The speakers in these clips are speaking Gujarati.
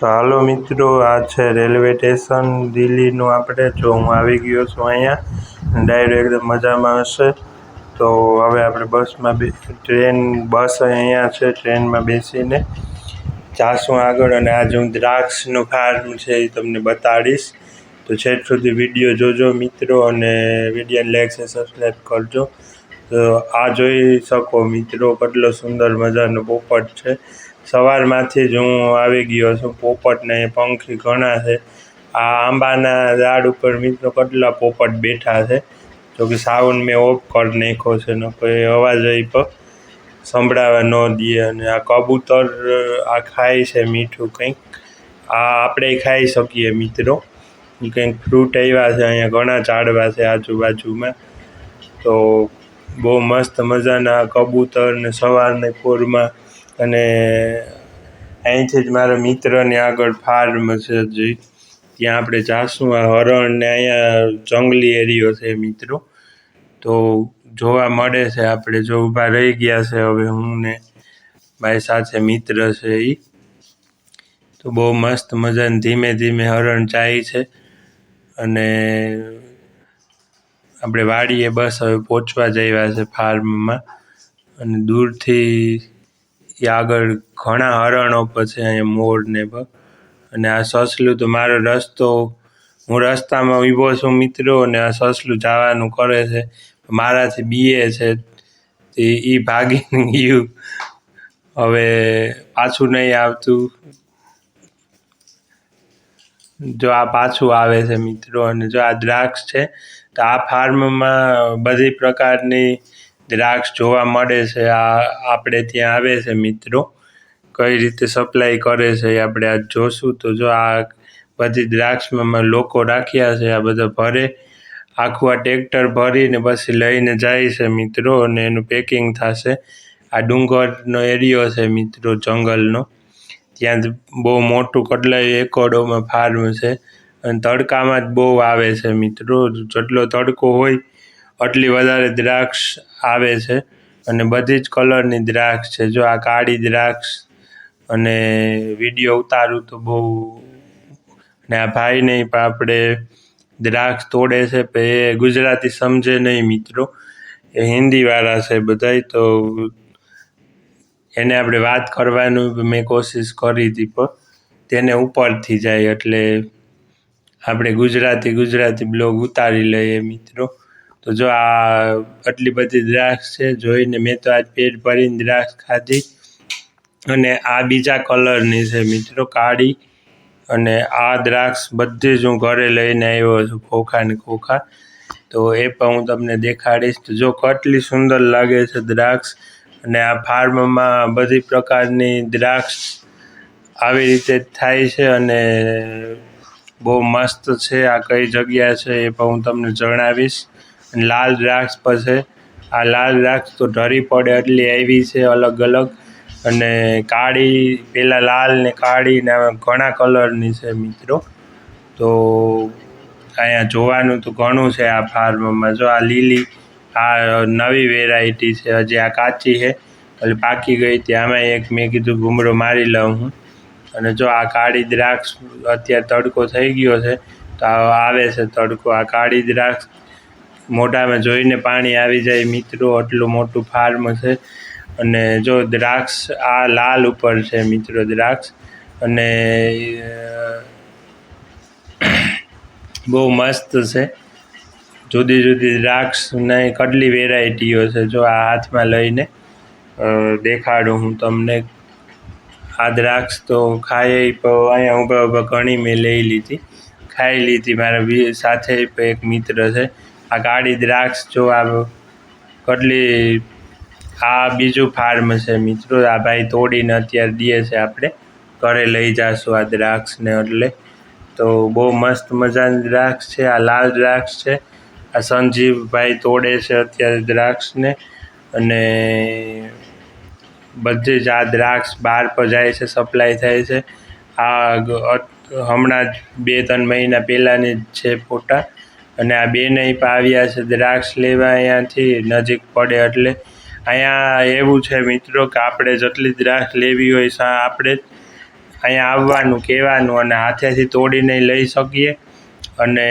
તો હાલો મિત્રો, આ છે રેલવે સ્ટેશન. દિલ્હીનું આપણે, જો હું આવી ગયો છું અહીંયા ડાયરેક્ટ એકદમ મજામાં હશે. તો હવે આપણે બસમાં બે, ટ્રેન, બસ અહીંયા છે, ટ્રેનમાં બેસીને. જાશું આગળ અને આજે હું દ્રાક્ષનું ફાર્મ છે એ તમને બતાડીશ. તો છેક સુધી વીડિયો જોજો મિત્રો અને વિડીયોને લાઈક છે સબસ્ક્રાઈબ કરજો. તો આ જોઈ શકો મિત્રો, કેટલો સુંદર મજાનો પોપટ છે. સવારમાંથી જ હું આવી ગયો છું. પોપટને પંખી ઘણા છે. આ આંબાના ઝાડ ઉપર મિત્રો કેટલા પોપટ બેઠા છે. જો કે સાઉન્ડ મેં ઓફ કરી નાખ્યો છે, ને કોઈ અવાજ એ પણ સંભળાવા ન દે અને આ કબૂતર, આ ખાય છે મીઠું કંઈક. આ આપણે ખાઈ શકીએ મિત્રો. કંઈક ફ્રૂટ આવ્યા છે, અહીંયા ઘણા ઝાડવા છે આજુબાજુમાં. તો બહુ મસ્ત મજાના કબૂતર ને સવારની પોરમાં અને અહીંથી જ મારા મિત્રની આગળ ફાર્મ છે હજી ત્યાં આપણે જાશું. આ હરણ ને અહીંયા જંગલી એરિયો છે મિત્રો. તો જોવા મળે છે આપણે. જો ઊભા રહી ગયા છે હવે હું ને મારી સાથે મિત્ર છે એ તો બહુ મસ્ત મજાને ધીમે ધીમે હરણ જાય છે. અને આપણે વાડીએ બસ હવે પહોંચવા જઈવા છે ફાર્મમાં અને દૂરથી એ આગળ ઘણા હરણો પછી અહીંયા મોર ને અને આ સસલું તો મારો રસ્તો, હું રસ્તામાં ઊભો છું મિત્રો, અને આ સસલું જવાનું કરે છે. મારાથી બીએ છે, તે એ ભાગીને ગયું. હવે પાછું નહીં આવતું. જો આ પાછું આવે છે મિત્રો, અને જો આ દ્રાક્ષ છે, તો આ ફાર્મમાં બધી પ્રકારની દ્રાક્ષ જોવા મળે છે, આ આપણે ત્યાં આવે છે મિત્રો. કઈ રીતે સપ્લાય કરે છે એ આપણે આજ જોશું. તો જો આ બધી દ્રાક્ષમાં લોકો રાખ્યા છે, આ બધા ભરે, આખું આ ટ્રેક્ટર ભરીને પછી લઈને જાય છે મિત્રો અને એનું પેકિંગ થશે. આ ડુંગરનો એરિયો છે મિત્રો જંગલનો. ત્યાં બહુ મોટું કડલાઈ એકડોમાં ફાર્મ છે. અને તડકામાં જ બહુ આવે છે મિત્રો. જેટલો તડકો હોય એટલી વધારે દ્રાક્ષ આવે છે અને બધી જ કલરની દ્રાક્ષ છે. જો આ કાળી દ્રાક્ષ અને વીડિયો ઉતારું તો બહુ ને આ ભાઈને પણ આપણે દ્રાક્ષ તોડે છે પણ એ ગુજરાતી સમજે નહીં મિત્રો. એ હિન્દીવાળા છે બધાય તો એને આપણે વાત કરવાનું મેં કોશિશ કરી હતી પણ તેને ઉપરથી જાય એટલે આપણે ગુજરાતી ગુજરાતી બ્લોગ ઉતારી લઈએ મિત્રો. તો જો આ આટલી બધી દ્રાક્ષ છે, જોઈને મેં તો આજ પેટ ભરીને દ્રાક્ષ ખાધી. અને આ બીજા કલરની છે મિત્રો, કાળી. અને આ દ્રાક્ષ બધી જ હું ઘરે લઈને આવ્યો છું, ખોખા ને ખોખા. તો એ પણ હું તમને દેખાડીશ. જો કેટલી સુંદર લાગે છે દ્રાક્ષ. અને આ ફાર્મમાં બધી પ્રકારની દ્રાક્ષ આવી રીતે થાય છે અને બહુ મસ્ત છે. આ કઈ જગ્યા છે એ પણ હું તમને જણાવીશ. લાલ દ્રાક્ષ પછે આ લાલ દ્રાક્ષ તો ઢરી પડે એટલી આવી છે અલગ અલગ. અને કાળી, પેલા લાલ ને કાળી ને ઘણા કલરની છે મિત્રો. તો અહીંયા જોવાનું તો ઘણું છે આ ફાર્મમાં જો આ લીલી, આ નવી વેરાયટી છે. હજી આ કાચી છે. એટલે પાકી ગઈ હતી. આમાં એક મેં કીધું ઘૂમરો મારી લઉં હું. અને જો આ કાળી દ્રાક્ષ અત્યારે તડકો થઈ ગયો છે, તો આવે છે તડકો. આ કાળી દ્રાક્ષ મોઢામાં જોઈને પાણી આવી જાય. મિત્રો, આટલું મોટું ફાર્મ છે. અને જો દ્રાક્ષ, આ લાલ ઉપર છે મિત્રો દ્રાક્ષ. અને બહુ મસ્ત છે. જુદી જુદી દ્રાક્ષની કડલી વેરાયટીઓ છે જો આ હાથમાં લઈને દેખાડું હું તમને. આ દ્રાક્ષ તો ખાઈ અહીંયા ઊભા ઊભા ઘણી મેં લઈ લીધી. ખાઈ લીધી મારા સાથે એક મિત્ર છે. આ કાળી દ્રાક્ષ જો આ કેટલી આ બીજું ફાર્મ છે. મિત્રો, આ ભાઈ તોડીને અત્યારે દે છે આપણે. ઘરે લઈ જઈશું આ દ્રાક્ષને એટલે. તો બહુ મસ્ત મજાની દ્રાક્ષ છે. આ લાલ દ્રાક્ષ છે. આ સંજીવભાઈ તોડે છે અત્યારે દ્રાક્ષને. અને બધી જ આ દ્રાક્ષ બહાર પર જાય છે સપ્લાય થાય છે. આ હમણાં જ બે ત્રણ મહિના પહેલાંની જ છે ફોટા. અને આ બે નહીં આવ્યા છે દ્રાક્ષ લેવા અહીંયાથી, નજીક પડે એટલે. અહીંયા એવું છે મિત્રો કે આપણે જેટલી દ્રાક્ષ લેવી હોય સા, આપણે અહીંયા આવવાનું, કહેવાનું અને હાથેથી તોડીને લઈ શકીએ અને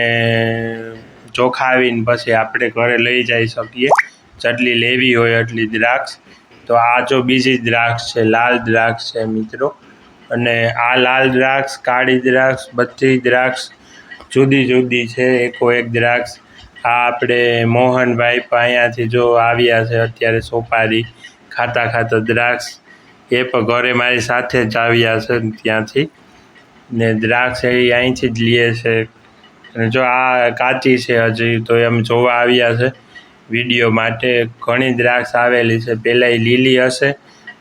ચોખાવીને પછી આપણે ઘરે લઈ જઈ શકીએ. જેટલી લેવી હોય એટલી દ્રાક્ષ. તો આ જો બીજી દ્રાક્ષ છે, લાલ દ્રાક્ષ છે મિત્રો. અને આ લાલ દ્રાક્ષ, કાળી દ્રાક્ષ, બધી દ્રાક્ષ જુદી જુદી છે. એકો એક દ્રાક્ષ. આ આપણે મોહનભાઈ અહીંયાથી જો આવ્યા છે અત્યારે સોપારી ખાતા ખાતા દ્રાક્ષ. એ પણ ઘરે મારી સાથે જ આવ્યા છે ત્યાંથી. ને દ્રાક્ષ એ અહીંથી જ લે છે. અને જો આ કાચી છે હજી તો એમ જોવા આવ્યા છે. વીડિયો માટે ઘણી દ્રાક્ષ આવેલી છે. પહેલાં એ લીલી હશે.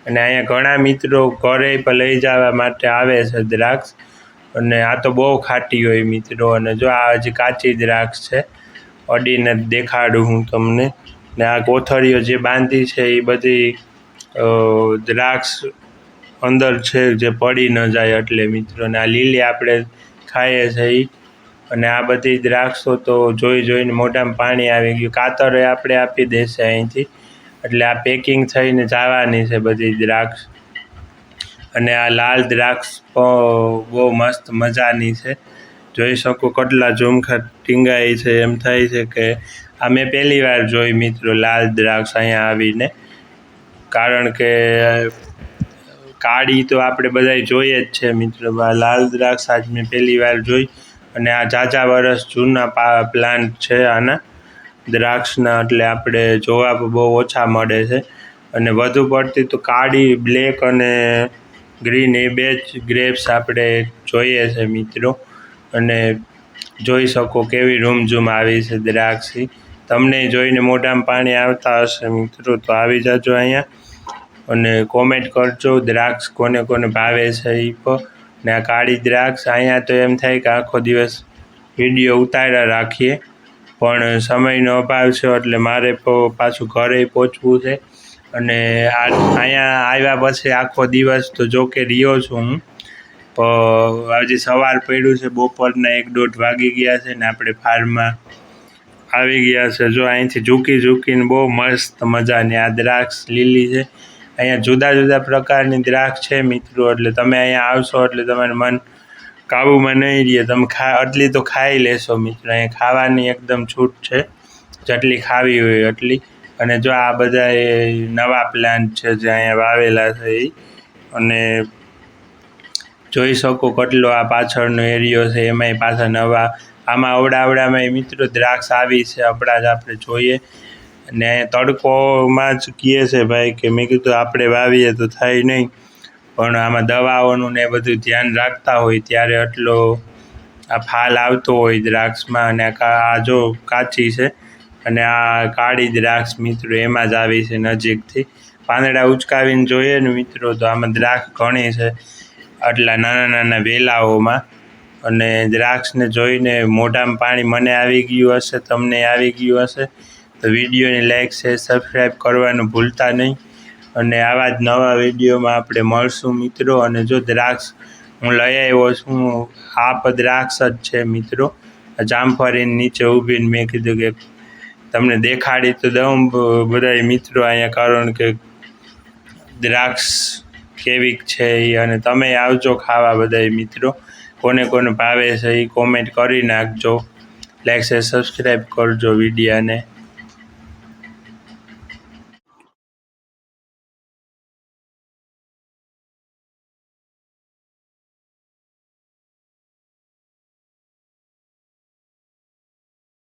અને અહીંયા ઘણા મિત્રો ઘરે પણ લઈ જવા માટે આવે છે દ્રાક્ષ. અને આ તો બહુ ખાટી હોય મિત્રો. અને જો આ હજી કાચી દ્રાક્ષ છે. અડીને દેખાડું હું તમને. ને આ કોથળીઓ જે બાંધી છે એ બધી દ્રાક્ષ અંદર છે જે પડી ન જાય એટલે મિત્રો. ને આ લીલી આપણે ખાઈએ છીએ અને આ બધી દ્રાક્ષો તો જોઈ જોઈને મોઢામાં પાણી આવી ગયું. કાતરે આપણે આપી દેશે અહીંથી. એટલે આ પેકિંગ થઈને જવાની છે બધી દ્રાક્ષ. અને આ લાલ દ્રાક્ષ બહુ મસ્ત મજાની છે. જોઈ શકો કેટલા ઝુમખા ટીંગાઈ છે, એમ થાય છે કે આ મેં પહેલી વાર જોઈ મિત્રો લાલ દ્રાક્ષ અહીંયા આવીને. કારણ કે, કાળી તો આપણે બધાય જોઈએ જ છે મિત્રો લાલ દ્રાક્ષ આજ મેં પહેલી વાર જોઈ. અને આ ઝાઝા વરસ જૂના પ્લાન્ટ છે આના. દ્રાક્ષના એટલે આપણે જોવા બહુ ઓછા મળે છે. અને વધુ પડતી તો કાળી, બ્લેક અને ગ્રીન એ બે જ ગ્રેપ્સ આપણે જોઈએ છે મિત્રો. અને જોઈ શકો કેવી રૂમઝૂમ આવી છે દ્રાક્ષી. તમને જોઈને મોઢામાં પાણી આવતા હશે મિત્રો, તો આવી જજો અહીંયા. અને કોમેન્ટ કરજો દ્રાક્ષ કોને કોને ભાવે છે એ પણ. ને આ કાળી દ્રાક્ષ, અહીંયા તો એમ થાય કે આખો દિવસ વીડિયો ઉતાર્યા રાખીએ. પણ સમયનો અભાવ છે, એટલે મારે પાછું ઘરે પહોંચવું છે. અને આ અહીંયા આવ્યા પછી આખો દિવસ તો જો કે રહ્યો છું હું. હજી સવાર પડ્યું છે, બપોરના એક દોઢ વાગી ગયા છે ને આપણે ફાર્મમાં આવી ગયા છે. જો અહીંથી ઝૂકી ઝૂકીને બહુ મસ્ત મજાની આ દ્રાક્ષ લીલી છે. અહીંયા જુદા જુદા પ્રકારની દ્રાક્ષ છે મિત્રો, એટલે તમે અહીંયા આવશો એટલે તમારું મન કાબુમાં નહીં રહે. તમે ખા આટલી તો ખાઈ લેશો મિત્રો. અહીંયા ખાવાની એકદમ છૂટ છે. જેટલી ખાવી હોય એટલી. અને જો આ બધા એ નવા પ્લાન્ટ છે જે અહીંયા વાવેલા છે એ અને જોઈ શકો કેટલો આ પાછળનો એરિયો છે, એમાંય પાછા નવા, આમાં અવડાવડામાં મિત્રો દ્રાક્ષ આવી છે, આપણા જ આપણે જોઈએ. અને તડકોમાં જ કહે છે ભાઈ કે મેં કીધું આપણે વાવીએ તો થાય નહીં, પણ આમાં દવાઓનું ને બધું ધ્યાન રાખતા હોય ત્યારે આટલો આ ફાલ આવતો હોય દ્રાક્ષમાં અને આ જો કાચી છે અને આ કાળી દ્રાક્ષ મિત્રો એમાં જ આવી છે નજીકથી. પાંદડા ઉચકાવીને જોઈએ ને મિત્રો, તો આમાં દ્રાક્ષ ઘણી છે. આટલા નાના નાના વેલાઓમાં. અને દ્રાક્ષને જોઈને મોઢામાં પાણી મને આવી ગયું હશે, તમને આવી ગયું હશે. તો વિડીયોને લાઈક છે સબસ્ક્રાઈબ કરવાનું ભૂલતા નહીં. અને આવા જ નવા વિડીયોમાં આપણે મળશું મિત્રો. અને જો દ્રાક્ષ હું લઈ આવ્યો છું, આપ દ્રાક્ષ જ છે મિત્રો. જામફળીની નીચે ઊભીને મેં કીધું કે તમને દેખાડી તો દઉં બધા મિત્રો અહીંયા કારણ કે દ્રાક્ષ કેવીક છે એ અને તમે આવજો ખાવા બધા મિત્રો. કોને કોને ભાવે છે એ કોમેન્ટ કરી નાખજો. લાઈક છે સબસ્ક્રાઈબ કરજો વિડીયાને.